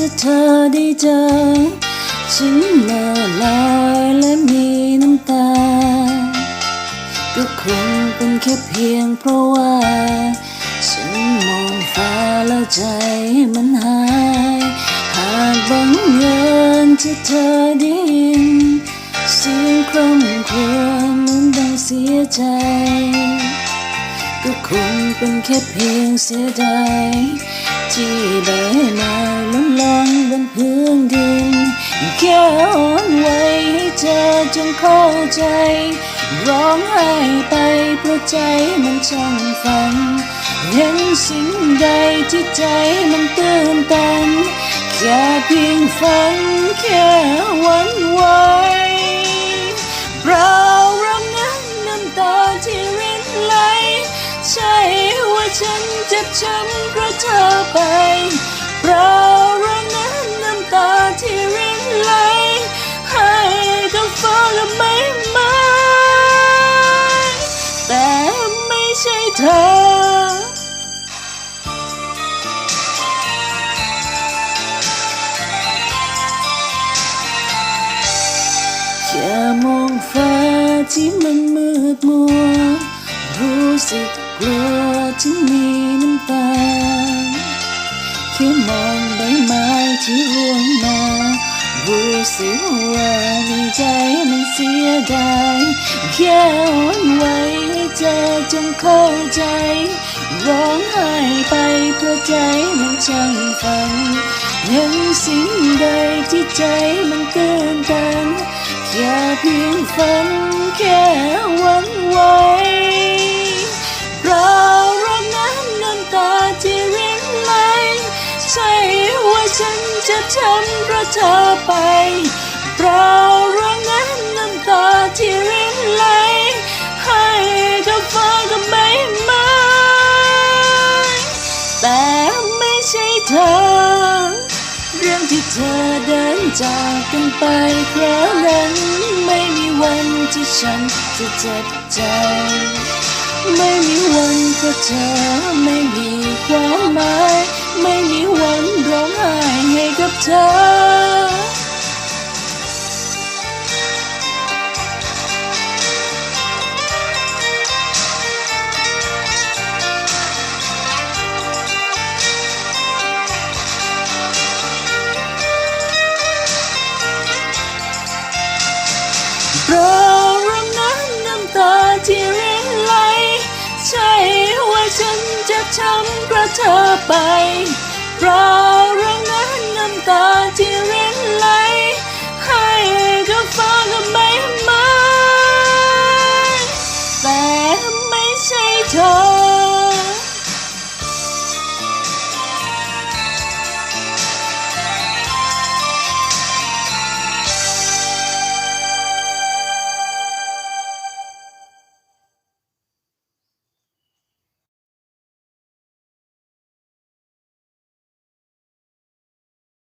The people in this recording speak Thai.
จะเธอได้เจอฉันเมื่อลอยและมีน้ำตา ก็คงเป็นแค่เพียงเพราะว่า ฉันมองฟ้าแล้วใจมันหาย หากบังเอิญจะเธอได้ยินเสียงคร่ำครวญนั้นดังเสียใจ ก็คงเป็นแค่เพียงเสียดาย ที่ได้มาล้มลงบนพื้นดินแค่อ่อนไหวให้เธอจงเข้าใจ ร้องไห้ไปเพราะใจมันช่างฝัน เห็นสิ่งใดที่ใจมันตื่นตัน แค่เพียงฝันแค่หวัน ฉันเจ็บช้ำเพราะเธอไปเรารักนั้นน้ำตาที่รินไหลให้กับฟ้าและไม่ไม้แต่ไม่ใช่เธอแค่มองฟ้าที่มันมืดมัวรู้สึก กลัวที่มีน้ำตาแค่มองใบไม้ที่ร่วงมารู้สึกว่าในใจมันเสียดายแค่อ่อนไหวให้เธอจงเข้าใจ ร้องไห้ไปเพราะใจมันช่างฝันเห็นสิ่งใดที่ใจมันเกินตันแค่เพียงฝันแค่วัน จะทำราะเธอไปเรารักน้ำน้ำตาที่รินไหลให้กับฟ้ากับใบไม้แต่ไม่ใช่เธอ เรื่องที่เธอเดินจากกันไปคราวนั้นไม่มีวันที่ฉันจะเจ็บใจ ไม่มีวันเพราะเธอไม่มี เธอเรารักน้ำน้ำตาที่รินไหล ใช่ว่าฉันจะทำเพราะเธอไป เพราะรักนั้นน้ำตาที่รินไหลให้กับฟ้ากับใบไม้แต่ไม่ใช่เธอ